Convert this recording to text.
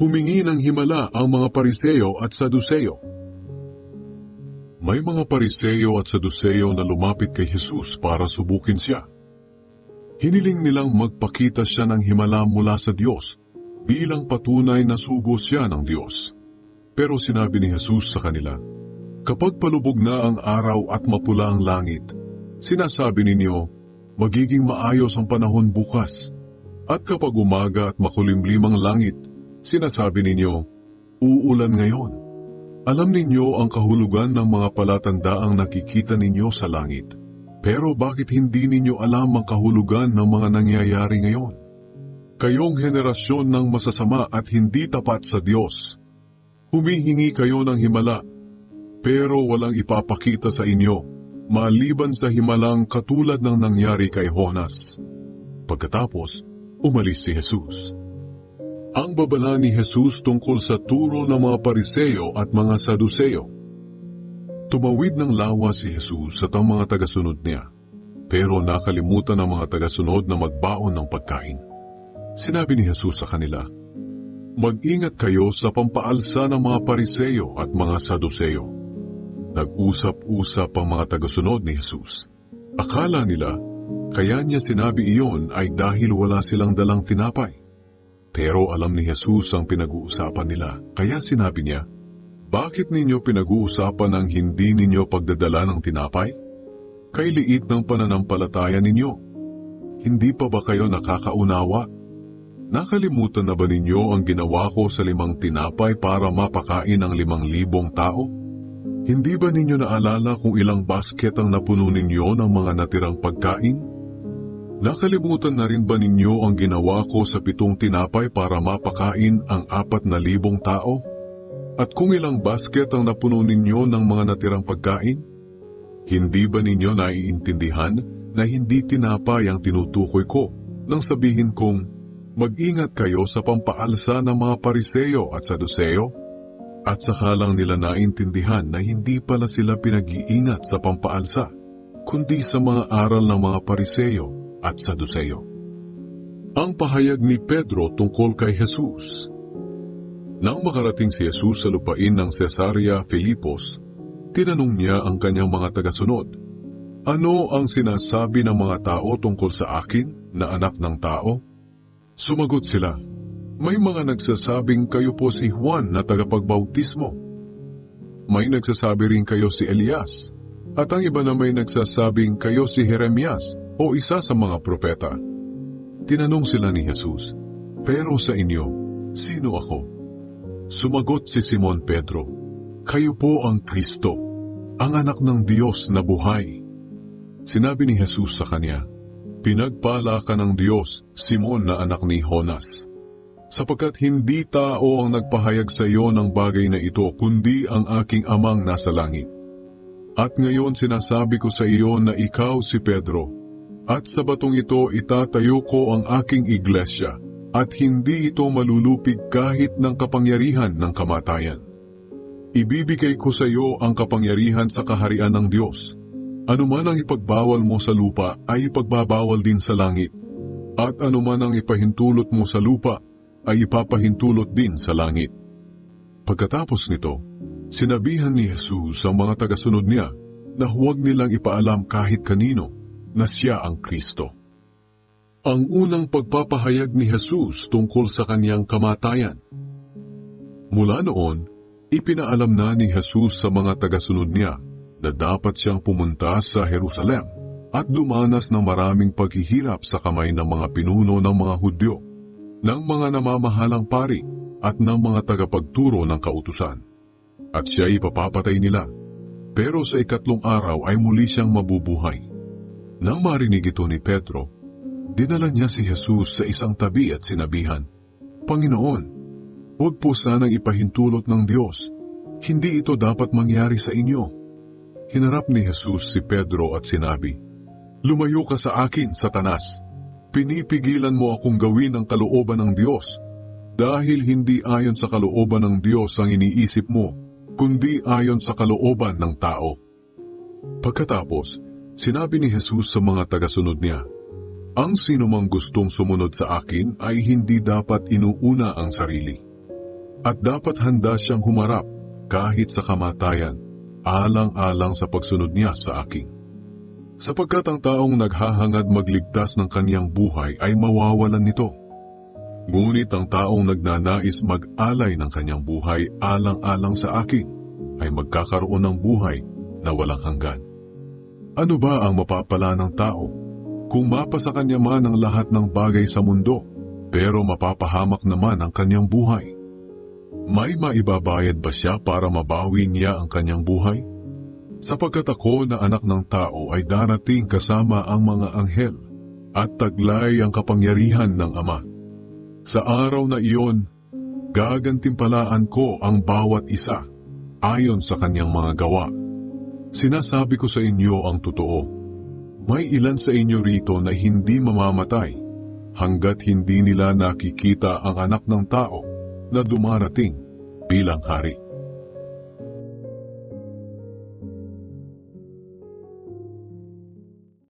Humingi ng himala ang mga pariseyo at saduseyo. May mga pariseyo at saduseyo na lumapit kay Jesus para subukin siya. Hiniling nilang magpakita siya ng himala mula sa Diyos bilang patunay na sugo siya ng Diyos. Pero sinabi ni Jesus sa kanila, Kapag palubog na ang araw at mapula ang langit, sinasabi ninyo, magiging maayos ang panahon bukas. At kapag umaga at makulimlim ang langit, sinasabi ninyo, uulan ngayon. Alam ninyo ang kahulugan ng mga palatandaang nakikita ninyo sa langit. Pero bakit hindi ninyo alam ang kahulugan ng mga nangyayari ngayon? Kayong henerasyon ng masasama at hindi tapat sa Diyos. Humihingi kayo ng himala, pero walang ipapakita sa inyo, maliban sa himalang katulad ng nangyari kay Honas. Pagkatapos, umalis si Jesus. Ang babala ni Jesus tungkol sa turo ng mga pariseyo at mga saduseyo. Tumawid ng lawa si Jesus at ang mga tagasunod niya, pero nakalimutan ng mga tagasunod na magbaon ng pagkain. Sinabi ni Jesus sa kanila, Mag-ingat kayo sa pampaalsa ng mga pariseyo at mga saduseyo. Nag-usap-usap ang mga tagasunod ni Jesus. Akala nila, kaya niya sinabi iyon ay dahil wala silang dalang tinapay. Pero alam ni Jesus ang pinag-uusapan nila, kaya sinabi niya, Bakit ninyo pinag-uusapan ang hindi ninyo pagdadala ng tinapay? Kay liit ng pananampalataya ninyo. Hindi pa ba kayo nakakaunawa? Nakalimutan na ba ninyo ang ginawa ko sa limang tinapay para mapakain ang limang libong tao? Hindi ba ninyo naalala kung ilang basket ang napuno ninyo ng mga natirang pagkain? Nakalimutan na rin ba ninyo ang ginawa ko sa pitong tinapay para mapakain ang apat na libong tao? At kung ilang basket ang napuno ninyo ng mga natirang pagkain? Hindi ba ninyo naiintindihan na hindi tinapay ang tinutukoy ko nang sabihin kong mag-ingat kayo sa pampaalsa ng mga pariseyo at saduseyo? At saka lang nila naintindihan na hindi pala sila pinag-iingat sa pampaalsa, kundi sa mga aral ng mga pariseyo at saduseyo. Ang pahayag ni Pedro tungkol kay Jesus Nang makarating si Jesus sa lupain ng Cesarea Filipos, tinanong niya ang kanyang mga tagasunod, Ano ang sinasabi ng mga tao tungkol sa akin na anak ng tao? Sumagot sila, may mga nagsasabing kayo po si Juan na tagapagbautismo. May nagsasabi rin kayo si Elias. At ang iba na may nagsasabing kayo si Jeremias o isa sa mga propeta. Tinanong sila ni Jesus, Pero sa inyo, sino ako? Sumagot si Simon Pedro, Kayo po ang Kristo, ang anak ng Diyos na buhay. Sinabi ni Jesus sa kanya, Pinagpala ka ng Diyos, Simon na anak ni Jonas sapagkat hindi tao ang nagpahayag sa iyo ng bagay na ito, kundi ang aking amang nasa langit. At ngayon sinasabi ko sa iyo na ikaw si Pedro, at sa batong ito itatayo ko ang aking iglesia, at hindi ito malulupig kahit ng kapangyarihan ng kamatayan. Ibibigay ko sa iyo ang kapangyarihan sa kaharian ng Diyos. Anuman ang ipagbawal mo sa lupa ay ipagbabawal din sa langit, at anuman ang ipahintulot mo sa lupa ay ipapahintulot din sa langit. Pagkatapos nito, sinabihan ni Jesus ang mga tagasunod niya na huwag nilang ipaalam kahit kanino na siya ang Kristo. Ang unang pagpapahayag ni Jesus tungkol sa kanyang kamatayan. Mula noon, ipinaalam na ni Jesus sa mga tagasunod niya na dapat siyang pumunta sa Jerusalem at dumanas ng maraming paghihirap sa kamay ng mga pinuno ng mga Hudyo ng mga namamahalang pari at ng mga tagapagturo ng kautusan. At siya ipapapatay nila, pero sa ikatlong araw ay muli siyang mabubuhay. Nang marinig ito ni Pedro, dinala niya si Jesus sa isang tabi at sinabihan, Panginoon, huwag po sanang ipahintulot ng Diyos, hindi ito dapat mangyari sa inyo. Hinarap ni Jesus si Pedro at sinabi, Lumayo ka sa akin, Satanas, Pinipigilan mo akong gawin ang kalooban ng Diyos dahil hindi ayon sa kalooban ng Diyos ang iniisip mo, kundi ayon sa kalooban ng tao. Pagkatapos, sinabi ni Jesus sa mga tagasunod niya, Ang sinumang gustong sumunod sa akin ay hindi dapat inuuna ang sarili. At dapat handa siyang humarap kahit sa kamatayan, alang-alang sa pagsunod niya sa akin. Sapagkat ang taong naghahangad magligtas ng kaniyang buhay ay mawawalan nito. Ngunit ang taong nagnanais mag-alay ng kanyang buhay alang-alang sa akin ay magkakaroon ng buhay na walang hanggan. Ano ba ang mapapala ng tao kung mapasa kanya man ang lahat ng bagay sa mundo pero mapapahamak naman ang kanyang buhay? May maibabayad ba siya para mabawi niya ang kanyang buhay? Sapagkat ako na anak ng tao ay darating kasama ang mga anghel at taglay ang kapangyarihan ng Ama. Sa araw na iyon, gagantimpalaan ko ang bawat isa ayon sa kanyang mga gawa. Sinasabi ko sa inyo ang totoo. May ilan sa inyo rito na hindi mamamatay hanggat hindi nila nakikita ang anak ng tao na dumarating bilang hari.